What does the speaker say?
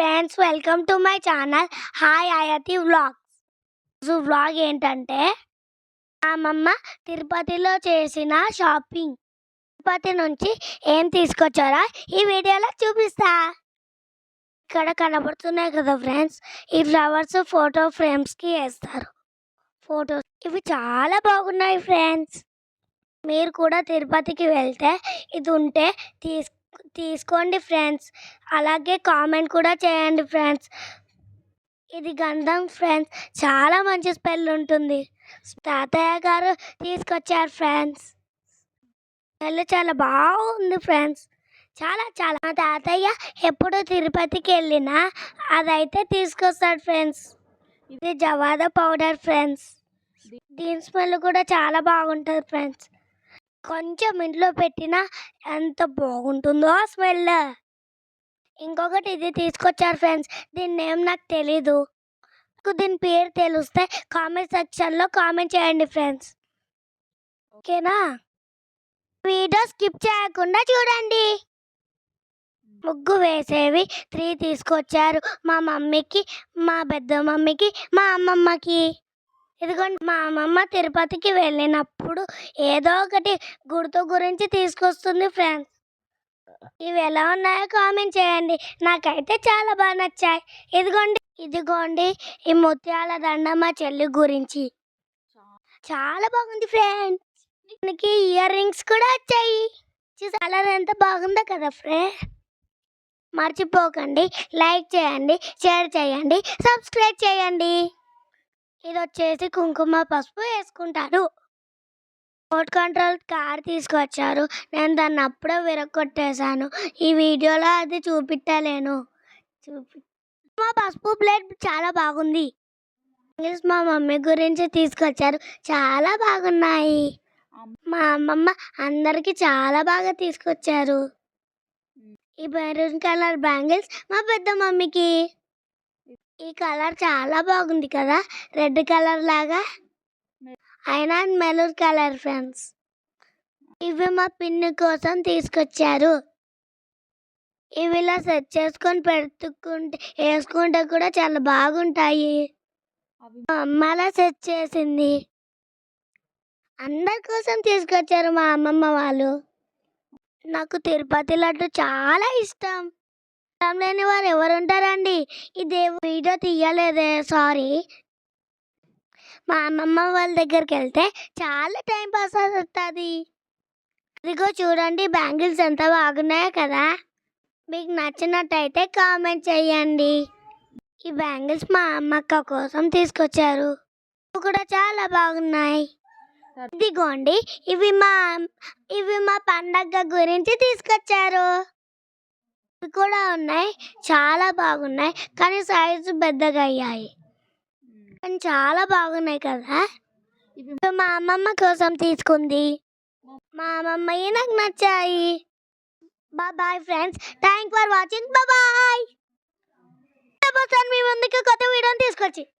Friends welcome to my channel. Hi Aayati vlogs. Vlog ఏంటంటే మా అమ్మమ్మ తిరుపతిలో చేసిన షాపింగ్. తిరుపతి నుంచి ఏం తీసుకొచ్చారా ఈ వీడియోలో చూపిస్తా. ఇక్కడ కనబడుతున్నాయి కదా ఫ్రెండ్స్ ఈ ఫ్లవర్స్ ఫోటో ఫ్రేమ్స్కి వేస్తారు. ఫోటోస్. ఇవి చాలా బాగున్నాయి ఫ్రెండ్స్. మీరు కూడా తిరుపతికి వెళ్తే ఇది ఉంటే తీసు తీసుకోండి ఫ్రెండ్స్. అలాగే కామెంట్ కూడా చేయండి ఫ్రెండ్స్. ఇది గంధం ఫ్రెండ్స్. చాలా మంచి స్మెల్ ఉంటుంది. తాతయ్య గారు తీసుకొచ్చారు ఫ్రెండ్స్. స్మెల్ చాలా బాగుంది ఫ్రెండ్స్. చాలా చాలా. మా తాతయ్య ఎప్పుడు తిరుపతికి వెళ్ళినా అదైతే తీసుకొస్తాడు ఫ్రెండ్స్. ఇది జవాద పౌడర్ ఫ్రెండ్స్. దీని స్మెల్ కూడా చాలా బాగుంటుంది ఫ్రెండ్స్. కొంచెం ఇంట్లో పెట్టినా ఎంత బాగుంటుందో ఆ స్మెల్. ఇంకొకటి ఇది తీసుకొచ్చారు ఫ్రెండ్స్ దీని నేమ్ నాకు తెలీదు. నాకు దీని పేరు తెలిస్తే కామెంట్ సెక్షన్లో కామెంట్ చేయండి ఫ్రెండ్స్. ఓకేనా? వీడియో స్కిప్ చేయకుండా చూడండి. ముగ్గు వేసేవి త్రీ తీసుకొచ్చారు మా మమ్మీకి మా పెద్ద మమ్మీకి మా అమ్మమ్మకి. ఇదిగోండి మా అమ్మమ్మ తిరుపతికి వెళ్ళినప్పుడు ఏదో ఒకటి గుర్తు గురించి తీసుకొస్తుంది ఫ్రెండ్స్ ఇవి ఎలా ఉన్నాయో కామెంట్ చేయండి. నాకైతే చాలా బాగా నచ్చాయి. ఇదిగోండి ఇదిగోండి ఈ ముత్యాల దండ మా చెల్లి గురించి. చాలా బాగుంది ఫ్రెండ్స్ దీనికి ఇయర్ రింగ్స్ కూడా వచ్చాయి. చాలా ఎంత బాగుందో కదా ఫ్రెండ్ మర్చిపోకండి. లైక్ చేయండి షేర్ చేయండి సబ్స్క్రైబ్ చేయండి. ఇది వచ్చేసి కుంకుమ పసుపు వేసుకుంటారు. రిమోట్ కంట్రోల్ కార్ తీసుకొచ్చారు. నేను దాన్ని అప్పుడే విరగొట్టేశాను. ఈ వీడియోలో అది చూపించలేను చూపి మా పసుపు ప్లేట్ చాలా బాగుంది. ఇంగ్లీష్ మా మమ్మీ గురించి తీసుకొచ్చారు. చాలా బాగున్నాయి. మా అమ్మమ్మ అందరికీ చాలా బాగా తీసుకొచ్చారు. ఈ మెరూన్ కలర్ బ్యాంగిల్స్ మా పెద్ద మమ్మీకి. ఈ కలర్ చాలా బాగుంది కదా. రెడ్ కలర్ లాగా. అయినా మెలూర్ కలర్ ఫ్రెండ్స్. ఇవి మా పిన్ని కోసం తీసుకొచ్చారు. ఇవి ఇలా సెట్ చేసుకొని పెట్టుకుంటే వేసుకుంటే కూడా చాలా బాగుంటాయి. మా అమ్మ అలా సెట్ చేసింది. అందరి కోసం తీసుకొచ్చారు మా అమ్మమ్మ వాళ్ళు. నాకు తిరుపతి లడ్డు చాలా ఇష్టం. ఇష్టం లేని వారు ఎవరుంటారండి? ఇదే వీడియో తీయలేదే సారీ. మా అమ్మమ్మ వాళ్ళ దగ్గరికి వెళ్తే చాలా టైం పాస్ అవుతుంది. ఇదిగో చూడండి బ్యాంగిల్స్ ఎంత బాగున్నాయో కదా. మీకు నచ్చినట్టయితే కామెంట్ చేయండి. ఈ బ్యాంగిల్స్ మా అమ్మక్క కోసం తీసుకొచ్చారు. ఇవి కూడా చాలా బాగున్నాయి. ఇదిగోండి ఇవి మా ఇవి మా పండగ గురించి తీసుకొచ్చారు. ఇవి కూడా ఉన్నాయి. చాలా బాగున్నాయి. కానీ సైజు పెద్దగా అయ్యాయి. కానీ చాలా బాగున్నాయి కదా. ఇవి మా అమ్మమ్మ కోసం తీసుకుంది. మా అమ్మమ్మయ్య నాకు నచ్చాయి. Bye friends. Thank for watching. Bye. మీ ముందుకు కొత్త వీడియోని తీసుకొచ్చి.